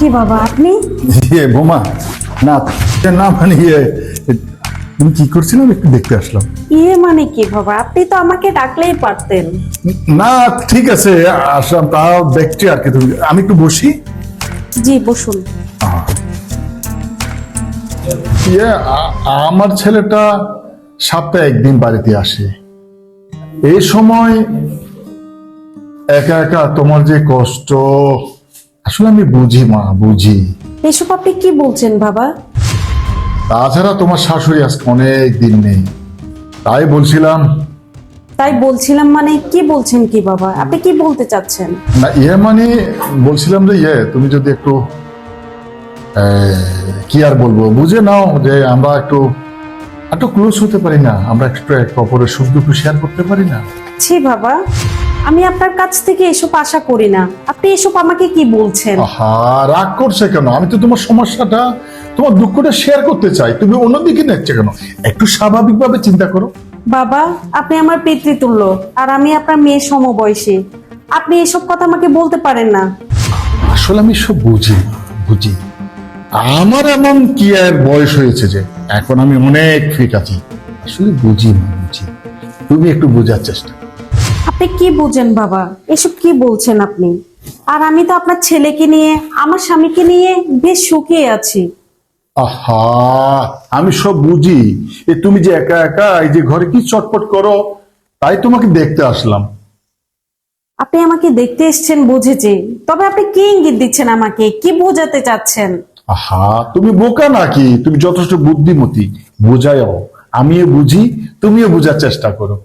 কি বাবা আপনি? ইয়ে বোমা না না মানে ইয়ে তুমি কি করছিলাম একটু দেখতে আসলাম। ইয়ে মানে কি বাবা আপনি তো আমাকে ডাকলেই পারতেন। না ঠিক আছে আসলাম তাও দেখছি আর কি তুমি আমি একটু বসি? জি বসুন। ইয়ে আমার ছেলেটা সপ্তাহে একদিন বাড়িতে আসে। এই সময় একা একা তোমার যে কষ্ট আসলে আমি বুঝি মা বুঝি। এসব আপনি কি বলছেন বাবা? তাছাড়া তোমার শাশুড়ি আজকে অনেক দিন নেই। তাই বলছিলাম। তাই বলছিলাম মানে কি বলছেন কি বাবা? আপনি কি বলতে চাচ্ছেন? না ইয়ে মানে বলছিলাম যে ইয়ে তুমি যদি একটু কি আর বলব? বুঝে নাও যে আমরা একটু একটু ক্লোজ হতে পারি না। আমরা একটু এক অপরের সুখ দুঃখ শেয়ার করতে পারি না। ছি বাবা। আমি আপনার কাছ থেকে এসব আশা করি না। আপনি এসব আমাকে কি বলছেন? রাগ করছে কেন? আমি তো তোমার সমস্যাটা তোমার দুঃখটা শেয়ার করতে চাই। তুমি অন্যদিকে দেখছ কেন? একটু স্বাভাবিকভাবে চিন্তা করো। বাবা আপনি আমার পিতৃতুল্য আর আমি আপনার মেয়ে সমবয়সী। আপনি এসব কথা আমাকে বলতে পারেন না। আসলে আমি সব বুঝি বুঝি। আমার এমন কি আর বয়স হয়েছে যে এখন আমি অনেক ফিট আছি। আসলে বুঝি না বুঝি। তুমি একটু বোঝার চেষ্টা। আপনি কি বুঝেন বাবা? এসব কি বলছেন আপনি? আর আমি তো আপনার ছেলেকে নিয়ে আমার স্বামীকে নিয়ে বেশ সুখে আছি। আহা আমি সব বুঝি। এ তুমি যে একা একা এই যে ঘরে কি চটপট করো তাই তোমাকে দেখতে আসলাম। আপনি আমাকে দেখতে এসেছেন বুঝেছি তবে আপনি কি ইঙ্গিত দিচ্ছেন আমাকে? কি বোঝাতে চাচ্ছেন? আহা তুমি বোকা নাকি? তুমি যথেষ্ট বুদ্ধিমতী বোঝাও আমিও বুঝি তুমিও বোঝার চেষ্টা করো।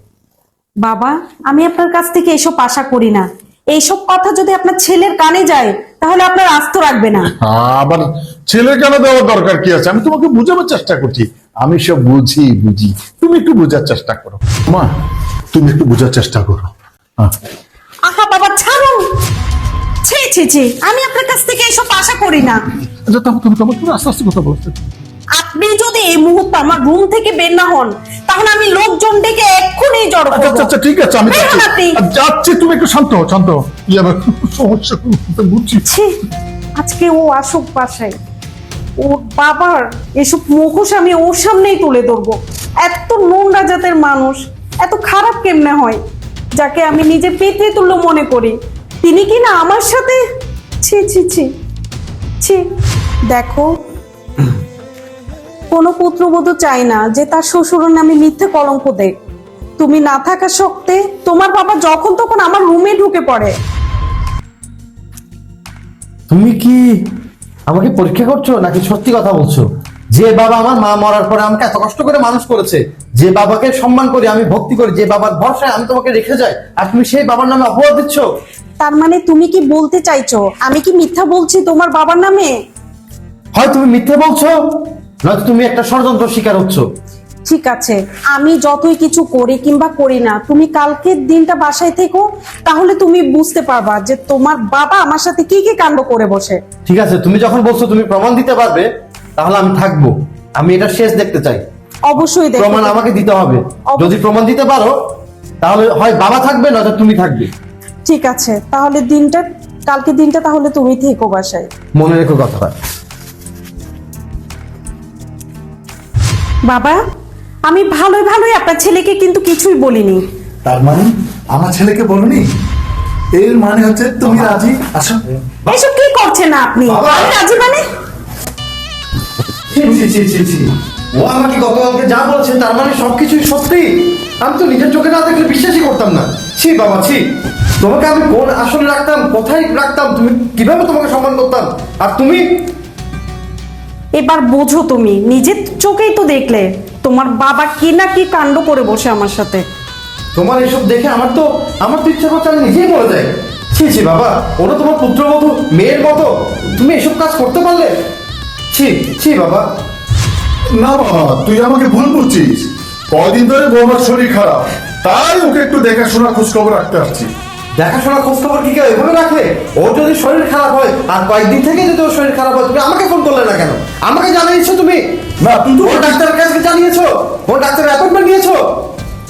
বাবা আমি আপনার কাছ থেকে এসব আশা করি না। এইসব কথা যদি আপনার ছেলের কানে যায় তাহলে আপনার আস্ত রাখবে না। আবার ছেলে কেন দেওয়ার দরকার কি আছে? আমি তোমাকে বোঝাবার চেষ্টা করছি। আমি সব বুঝি বুঝি। তুমি একটু বোঝার চেষ্টা করো। মা তুমি একটু বোঝার চেষ্টা করো। হ্যাঁ। আহা বাবা ছাড়ুন! ছি ছি ছি আমি আপনার কাছ থেকে এসব আশা করি না। আচ্ছা তুমি তুমি তোমার আস্তে আস্তে কথা বলছো আপনি যদি এই মুহূর্তে আমার রুম থেকে বের না হন তাহলে আমি লোকজন ডেকে এক্ষুনি জড়ো আচ্ছা করব আচ্ছা ঠিক আছে আমি বের হন যাচ্ছি আপনি। যাচ্ছি তুমি একটু শান্ত হও শান্ত হও। ই আবার সমস্যা তো বুঝছি। ছি আজকে ও আসুক বাসায়। ওর বাবার এসব মুখোশ আমি ওর সামনেই তুলে ধরবো। এত নোংরা জাতের মানুষ এত খারাপ কেমনে হয়? যাকে আমি নিজে পেতে পিতৃতুল্য মনে করি। তিনি কি না আমার সাথে? ছি ছি ছি। ছি দেখো কোনো পুত্রবধূ চায় না যে তার শ্বশুরের নামে মিথ্যে কলঙ্ক দেয়। তুমি না থাকা সত্ত্বে তোমার বাবা যখন তখন আমার রুমে ঢুকে পড়ে। তুমি কি আমাকে পরীক্ষা করছ নাকি সত্যি কথা বলছো? যে বাবা আমার মা মরার পরে আমাকে এত কষ্ট করে মানুষ করেছে যে বাবাকে সম্মান করি আমি ভক্তি করি যে বাবার ভরসায় আমি তোমাকে রেখে যাই আর তুমি সেই বাবার নামে অপবাদ দিচ্ছ? তার মানে তুমি কি বলতে চাইছো? আমি কি মিথ্যা বলছি তোমার বাবার নামে? হয় তুমি মিথ্যে বলছো? নয়তো তুমি একটা ষড়যন্ত্র শিকার হচ্ছ। ঠিক আছে আমি যতই কিছু করি কিংবা করি না তুমি কালকের দিনটা বাসায় থেকো তাহলে তুমি বুঝতে পারবা যে তোমার বাবা আমার সাথে কি কি কাণ্ড করে বসে। ঠিক আছে তুমি যখন বলছো তুমি প্রমাণ দিতে পারবে তাহলে আমি থাকব। আমি এটা শেষ দেখতে চাই। অবশ্যই দেখো প্রমাণ আমাকে দিতে হবে। যদি প্রমাণ দিতে পারো তাহলে হয় বাবা থাকবে নয়তো তুমি থাকবে। ঠিক আছে তাহলে দিনটা কালকে দিনটা তাহলে তুমি থেকো বাসায়। মনে রেখো কথাটা। বাবা আমি ভালোই ভালোই আপনার ছেলেকে কিন্তু কিছুই বলিনি। তার মানে? আমার ছেলেকে বলনি? এর মানে হচ্ছে তুমি রাজি? আসো এসব কি করছেন না আপনি আমি রাজি মানে? ছি, ছি, ছি, ছি, ছি। ও আমাকে গতকালকে যা বলছে তার মানে সবকিছুই সত্যি? আমি তো নিজের চোখে না দেখলে বিশ্বাসই করতাম না। ছি বাবা ছি। তোমাকে আমি কোন আসলে রাখতাম? কোথায় রাখতাম? তুমি কীভাবে তোমাকে সম্মান করতাম? আর তুমি? এবার বোঝো তুমি, নিজের চোখেই তো দেখলে, তোমার বাবা কি না কি কাণ্ড করে বসে আমার সাথে। তোমার এসব দেখে আমার তো আমার তো ইচ্ছা করছে আমি নিজেই মরে যাই। ছি ছি, বাবা, ওরা তোমার পুত্রবধূ মেয়ের মতো, তুমি এসব কাজ করতে পারলে? ছি ছি, বাবা। না, বাবা, তুই আমাকে ভুল বুঝছিস। কয়দিন ধরে বৌমার শরীর খারাপ, তাই ওকে একটু দেখাশোনা খোঁজ খবর রাখতে আসছি। দেখাশোনা খোঁজ খবর কি কেউ এভাবে রাখে ওর যদি শরীর খারাপ হয় আর কয়েকদিন থেকে যদি ওর শরীর খারাপ হয় তুমি আমাকে ফোন করলে না কেন? আমাকে জানিয়েছো তুমি? না তুই তো কোন ডাক্তারের কাছে জানিয়েছো? কোন ডাক্তারের অ্যাপয়েন্টমেন্ট নিয়েছো?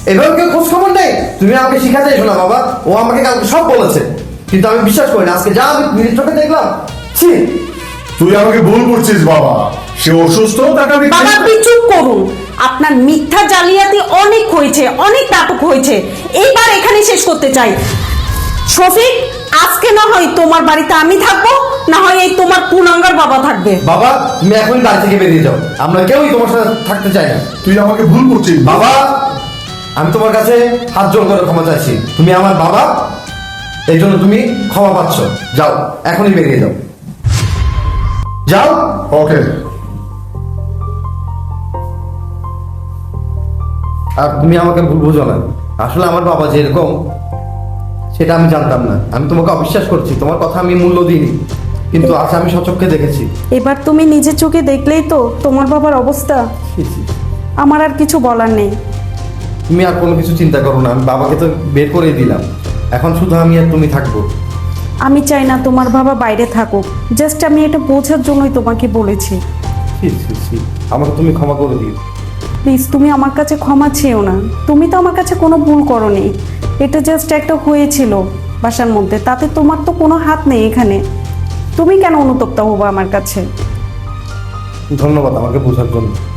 এভাবে কেউ খোঁজ খবর নেই? তুমি আমাকে শিখাতে এসো না বাবা। ও আমাকে কালকে সব বলেছে। কিন্তু আমি বিশ্বাস করি না আজকে যা আমি নিজের চোখে দেখলাম ছি। তুই আমাকে ভুল করছিস বাবা। সে অসুস্থ তাকে আমি বাবা আপনি চুপ করুন। আপনার মিথ্যা জালিয়াতি অনেক হয়েছে অনেক নাটক হয়েছে। এইবার এখানে শেষ করতে চাই। শফিক আজকে না হয় তোমার বাড়িতে আমি থাকব না হয় এই তোমার পুনাঙ্গার বাবা থাকবে। বাবা তুমি এখনই বাড়ি থেকে বেরিয়ে যাও। আমরা কেউই তোমার সাথে থাকতে চাই না। তুই আমাকে ভুল করছিস। বাবা আমি তোমার কাছে হাত জোর করে ক্ষমা চাইছি। তুমি আমার বাবা এই জন্য তুমি ক্ষমা পাচ্ছ। যাও এখনই বেরিয়ে যাও। যাও। ওকে। আর তুমি আমাকে ভুল বুঝো না। আসলে আমার বাবা যেরকম সেটা আমি জানতাম না। আমি তোমাকে অবিশ্বাস করছি তোমার কথা আমি মূল্য দিইনি। কিন্তু আজ আমি সচক্ষে দেখেছি। এবার তুমি নিজের চোখে দেখলেই তো তোমার বাবার অবস্থা। আমার আর কিছু বলার নেই। তুমি আর কোনো কিছু চিন্তা করো না আমি বাবাকে তো বের করে দিলাম। এখন শুধু আমি আর তুমি থাকব। আমি চাই না তোমার বাবা বাইরে থাকুক। জাস্ট আমি এটা বোঝার জন্যই তোমাকে বলেছি। আমাকে তুমি ক্ষমা করে দিও। প্লিজ তুমি আমার কাছে ক্ষমা চেয়েও না। তুমি তো আমার কাছে কোনো ভুল করনি। এটা জাস্ট একটা হয়েছিল বাসার মধ্যে। তাতে তোমার তো কোনো হাত নেই এখানে। তুমি কেন অনুতপ্ত হব আমার কাছে? ধন্যবাদ আমাকে বোঝার জন্য।